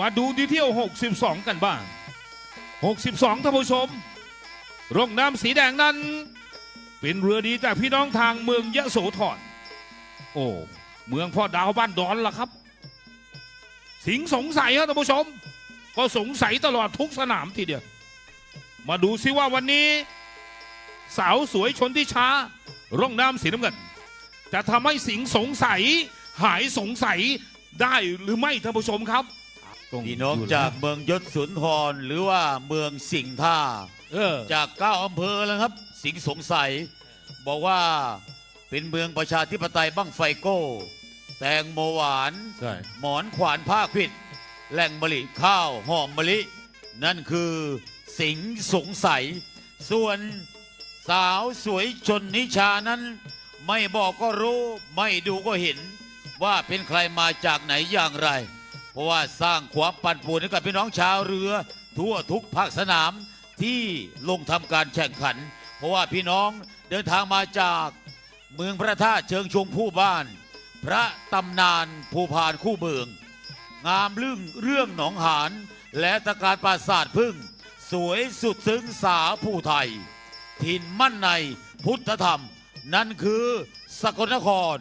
มาดูที่เที่ยว 62 กันบ้าง 62ท่านผู้ชม ร่องน้ำสีแดงนั้น เป็นเรือดีจากพี่น้องทางเมืองยะโสธร โอ้ เมืองพ่อดาวบ้านดอนล่ะครับ สิงสงสัยครับท่านผู้ชม ก็สงสัยตลอดทุกสนามทีเดียว มาดูซิว่าวันนี้ สาวสวยชนที่ช้า ร่องน้ำสีน้ำเงินจะทำให้สิงสงสัยหายสงสัยได้หรือไม่ท่านผู้ชมครับ พี่น้องจากเมืองยศสุนทรหรือว่าเมืองสิงห์ท่า เออจากเก้าอำเภอแล้วครับ สิงห์สงสัย บอกว่าเป็นเมืองประชาธิปไตยบ้างไฟโก้ แตงโมหวาน ใช่หมอนขวานผ้าขวิดแหล่งมะลิข้าวหอมมะลิ นั่นคือสิงห์สงสัย ส่วนสาวสวยชนนิชานั้น ไม่บอกก็รู้ ไม่ดูก็เห็น ว่าเป็นใครมาจากไหนอย่างไรเพ ราะว่าสร้างความปั่นป่วนให้กับพี่น้องชาวเรือ ทั่วทุกภาคสนามที่ลงทำการแข่งขัน เพราะว่าพี่น้องเดินทางมาจากเมืองพระธาตุเชิงชงผู้บ้าน พระตำนานภูพานคู่เมือง งามลึ่งเรื่องหนองหานและตะการปราสาทพึ่ง สวยสุดซึ้งสาผู้ไทย ถิ่นมั่นในพุทธธรรม นั่นคือสกลนคร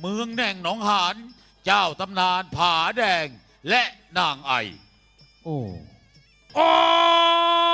เมืองแห่งหนองหานเจ้าตำนานผาแดง และนางไอ โอ้ออก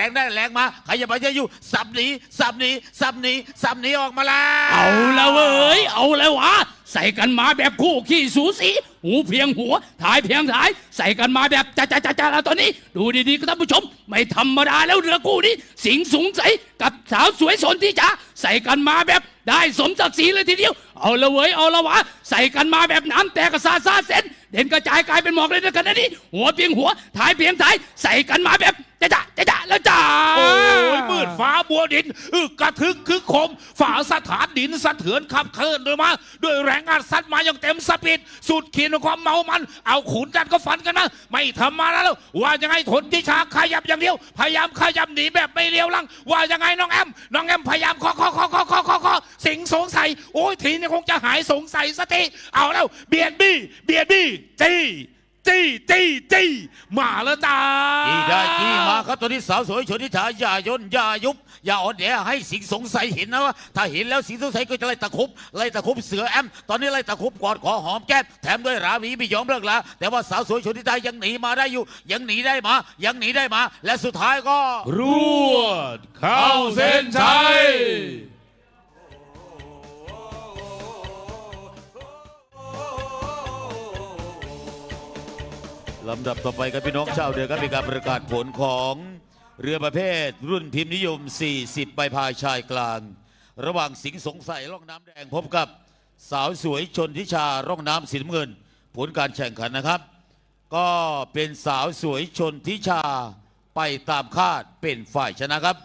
รงได้แรงมาใครจะไปจะอยู่สับหนีสับหนีสับหนีสับหนีออกมาแล้วเอาละเว้ยเอาล้วะใส่กันมาแบบคู่ขี้สูสีหูเพียงหัวถ่ายเพียงถ่าย ใส่กันมาแบบจ้าจ้าจ้าจ้าแล้วตอนนี้ ดูดีๆก็ท่านผู้ชม ไม่ธรรมดาแล้วเรือคู่นี้ สิงสูงใสกับสาวสวยสนที่จ๋าใส่กันมาแบบได้สมศักดิ์ศรีเลยทีเดียว เอาละเว้ยเอาละวะ ใส่กันมาแบบน้ำแตกกระซาซาเซนเด่นกระจายกลายเป็นหมอกเลยนะกันนะนี่หัวเพียงหัวถ่ายเพียงถ่าย ใส่กันมาแบบ ยมืดฟ้าบัวดินอึกกระทึกคึกโคม ฝาสถานดินสะเทือนขับเคลื่อนด้วยมา ด้วยแรงอัดซัดมาอย่างเต็มสปีดสุดขีดของความเมามัน เอาขุนจัดก็ฟันกันนะ ไม่ทำมาแล้ว ว่ายังไงทนที่ชาขยับอย่างเดียว พยายามขยับหนีแบบไม่เลี้ยวลัง ว่ายังไงน้องแอม น้องแอมพยายามคอคอคอคอคอคอคอสิงสงสัย โอ้ยทีนี้คงจะหายสงสัยสติ เอาแล้ว เบียดบี้เบียดบี้จี้ จี้จี้จี้มาแล้วจ้าจี้ได้จี้มาครับตอนนี้สาวสวยชนทิชาอย่าย่นอย่ายุบ อย่าอ่อนแอให้สิงสงสัยเห็นนะว่าถ้าเห็นแล้วสิงสงสัยก็จะไล่ตะคุบไล่ตะคุบเสือแอม ตอนนี้ไล่ตะคุบกอดขอหอมแก้มแถมด้วยราวีไม่ยอมเลิกละแต่ว่าสาวสวยชนทิชายังหนีมาได้อยู่ ยังหนีได้มายังหนีได้มา และสุดท้ายก็รวดเข้าเส้นชัย ลำดับต่อไปครับพี่น้องชาวเดือครับมีการประกาศผลของเรือประเภท รุ่นพิมพ์นิยม 40 ใบพายชายกลาง ระหว่างสิงห์สงสัยร่องน้ำแดงพบกับสาวสวยชนทิชาร่องน้ำสีน้ำเงิน ผลการแข่งขันนะครับ ก็เป็นสาวสวยชนทิชาไปตามคาดเป็นฝ่ายชนะครับ